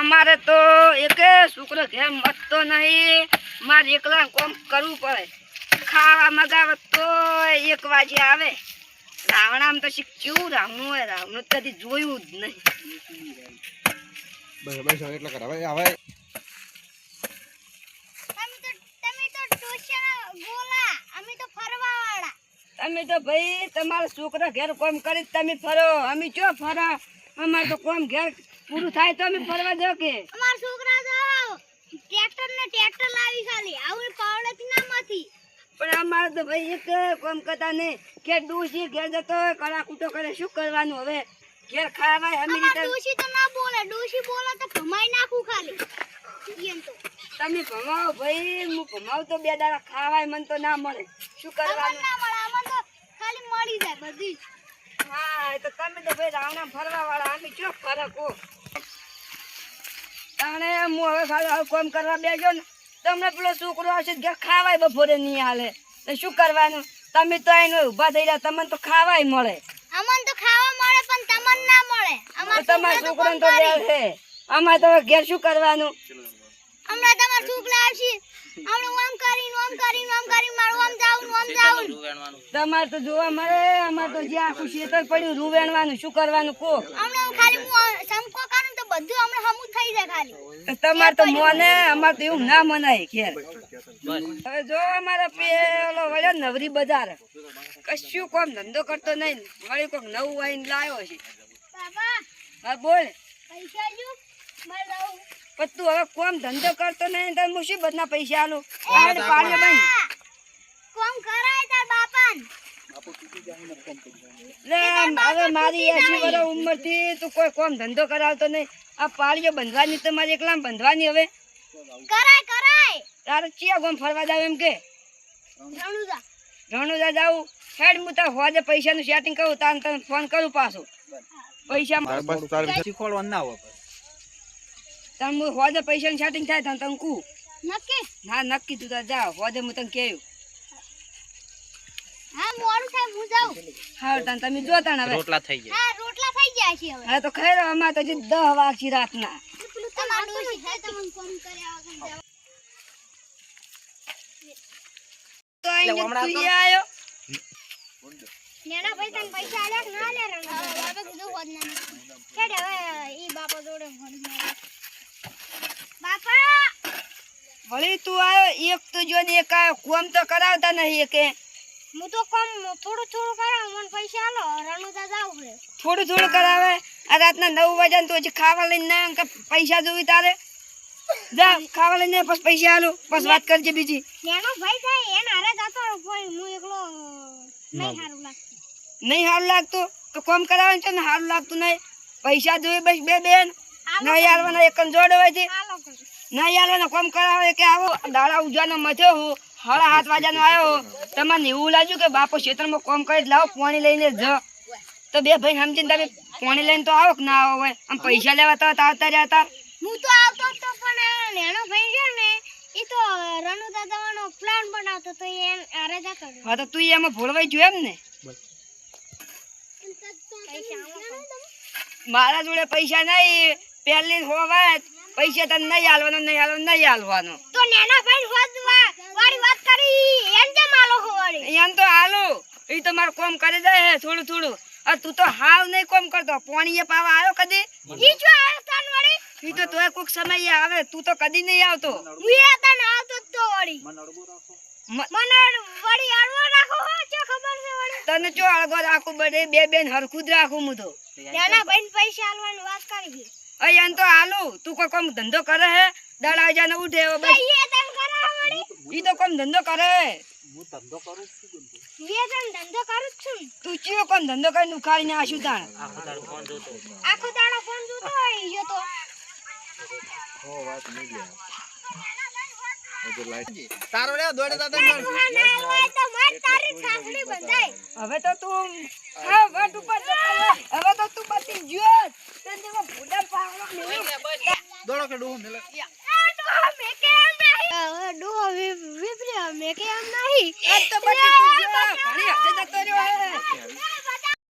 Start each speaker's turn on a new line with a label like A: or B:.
A: અમારે તો એક છોકરો ઘેર મતતો નહીં. મારે એકલા કોમ કરવું પડે. ખાવા મગાવે તો એક વાગે આવે. રાવણામ તો શીખ્યું રાવણું હોય? રાવણું કદી જોયું જ નહીં.
B: બસ બસ એટલે કરાવે. હવે
C: તમે તો તમે તો ટ્યુશન ગોલા અમે તો ફરવા વાળા
A: તમે તો ભાઈ તમારા છોકરા ઘેર કોમ કરી તમે ફરો. અમે ચો ફરો? અમારે તો કોમ ઘેર પૂરું થાય તો અમે ફરવા દો કે.
C: અમાર છોકરા તો ટ્રેક્ટર ને ટ્રેક્ટર લાવી ખાલી. આવું પાવડેથી ના માંથી.
A: પણ અમારે તો ભાઈ એક કોમ કરતા નહીં. કે ડૂસી ઘેર જતો હોય કડા કૂટો કરે. શું કરવાનું હવે? ઘેર ખાવાય અમે રીતે
C: ડોશી તો ના બોલે. ડોશી બોલે તો ભમાઈ નાખું ખાલી. એમ તો.
A: તમે ભમાવો ભાઈ. હું ભમાવ તો બે દાડા ખાવાય મને તો ના મળે. શું કરવાનું?
C: ના મળે. અમને તો ખાલી મળી જાય બધી.
A: હા તો તમે તો ભાઈ રાવણા ફરવા વાળા અમે ચો ફરક તાણે હું હવે ખાલી કોમ કરવા બેજો ને તમને પેલો છોકરો આવશે ઘેર ખાવાય બપોરે નહીં હાલે. તો શું કરવાનું? તમે તો આઈને ઊભા થઈ રહ્યા તમને તો ખાવાય મળે.
C: અમને તો ખાવા મળે પણ તમને ના મળે. અમાર
A: તો તમારા છોકરાને. છે. આમાં તો ઘેર શું કરવાનું?
C: હમણાં તમારા છોકરા આવશે હમણાં ઓમ કરીને ઓમ કરીને ઓમ કરીને મારું ઓમ જાવું ઓમ જાવું
A: તમારે તો જોવા મળે અમારે તો જે આખું શેતર પડ્યું રૂ વેણવાનું શું કરવાનું કો
C: હમણાં ખાલી હું સંકો કરું તો બધું હમણાં હમું થઈ જાય ખાલી.
A: તો તમારે તો મને અમારે તો એવું ના મનાય ઘેર હવે જો અમારા પેલો વળ્યો નવરી બજાર. કશું કોમ ધંધો કરતો નહીં વળી કોક નવું વાઈન લાવ્યો છે.
C: બાબા
A: હા બોલ.
C: પૈસા જો મારે લાવું
A: પણ તું હવે કોમ ધંધો કરતો નહીં તો મુસીબતના પૈસા આલું. આપણે પાડીએ ભાઈ.
C: કોમ કરાય તાર બાપન.
A: હવે મારી એસી વર્ષ ઉંમરથી તું કોઈ કોમ ધંધો કરાવતો નહીં. આ પાળીઓ બંધવાની તો મારે એકલા બંધવાની હવે.
C: કરાય કરાય.
A: તારે ચિયા ગોમ ફરવા જાવ એમ કે?
C: રણુજા
A: રણુજા જાવું. હેડ હું તાર હોજે પૈસાનું સેટિંગ કરું તાર તને ફોન કરું પાછું. પૈસા
D: શીખવાડવાનું ના હોય
A: તને હોદે પૈસા પૈસાનું સેટિંગ થાય તને તને કહું
C: નક્કી?
A: હા નક્કી તું તાર જા હોદે હું તને કહ્યું
C: હા મોડું થાય હું જાઉં.
A: હા તને તમે જો તને હવે.
D: રોટલા થઈ જાય
C: હા રોટલા થઈ ગયા છે હવે.
A: હા તો ખૈરો અમારે તો હજી દહ વાગશી રાતના.
C: તમારું છે. તમને ફોન કર્યા વગર જાવ
A: તો અહીંયા તું આયો.
C: નેના ભાઈ તને પૈસા આલ્યા ના આલ્યા રણુજા બાપે કીધું હોદ ના કેડ હવે ઈ બાપા જોડે ફોન માર્યો બાપા
A: વળી તું આવ્યો એક તો જો ને એક આવ્યો કોમ તો કરાવતા નહીં એકે.
C: હું તો કોમ થોડું થોડું કરાવ મને પૈસા આલો રણુજા જાવ છે.
A: થોડું થોડું કરાવે. આ રાતના નવ વાગ્યા તો હજી ખાવા લઈને ના કે પૈસા જોવી તારે. જા ખાવા લઈને પછી પૈસા આલો પછી વાત કરજે બીજી.
C: નેનો ભાઈ થાય એને હારે જતો કોઈ હું એકલો નહીં સારું લાગતું.
A: નહીં સારું લાગતું? તો કોમ કરાવે છે ને સારું લાગતું નહીં. પૈસા જોઈએ બસ બે બેન. નહીં હારવાના એક જોડે હોય છે.
C: હાલો
A: યાર કોમ કરાવે કે આવો દાડા ઉજવાનો મથ્યો હું. સાડા સાત વાગ્યાનો આવ્યો તમને એવું લાગ્યું કે બાપો ક્ષેત્રમાં કોમ કરી લાવો પાણી લઈને જ તો બે ભાઈ સમજીને તમે પાણી લઈને તો આવો કે ના આવો હોય? આમ પૈસા લેવા તો આવતા રહ્યા હતા.
C: હું તો આવતો હતો પણ નેનો ભાઈ છે ને એ તો રણુ દાદાનો પ્લાન બનાવતો તો એ અરે જતો
A: હા તો તું એમાં ભોળવાઈ ગયો એમ ને. મારા જોડે પૈસા નહીં. પહેલી હોવા પૈસા તને નહીં હાલવાનો નહીં આલવાનો નહીં હાલવાનો.
C: તો નેના ભાઈ વાળી વાત કરી એમ કેમ આલો હોવાળી
A: એમ તો હાલો. એ તો મારું કોમ કરી દે હે થોડું થોડું. અ તું તો હાવ નહીં કોમ કરતો. પાણી પાવા આવ્યો કદી?
C: ઈ જો આવ્યો તાન વાળી.
A: એ તો તોય કોક સમય આવે. તું તો કદી નહીં આવતો.
C: હું એ તને આવતો જ તો વાળી.
A: મ-
C: મને વાળી અડવો રાખો હો જો ખબર છે વાળી.
A: તને જો અડગો રાખું? બડે બે બેન હરખું જ રાખું હું તો.
C: નાના ભાઈ પૈસા આલવાની વાત કરી છે
A: અહીં એમ તો હાલું તું કોઈ કોમ ધંધો કરે હે? દડા જાને ઉઠે હવે
C: તો
A: બસ
C: ઈ
A: તો કોમ ધંધો કરે.
D: હું ધંધો કરું છું
C: મેં તને ધંધો કરું છું.
A: તું ચિયો કોમ ધંધો કરીને ઉખાડીને આશું તાણ?
D: આખો દાડો ફોન જોતો
C: આખો દાડો ફોન જોતો હોય ઈ જો તો
B: તારો લે દોડે દાદા
C: ડોહા ના હોય તો માર તારી સાંકળી બંધાય.
A: હવે તો તું હા વટ ઉપર જતો રહે. હવે તો તું બધી ગયો. તને ભૂડા.
B: દોડો કે મેલે.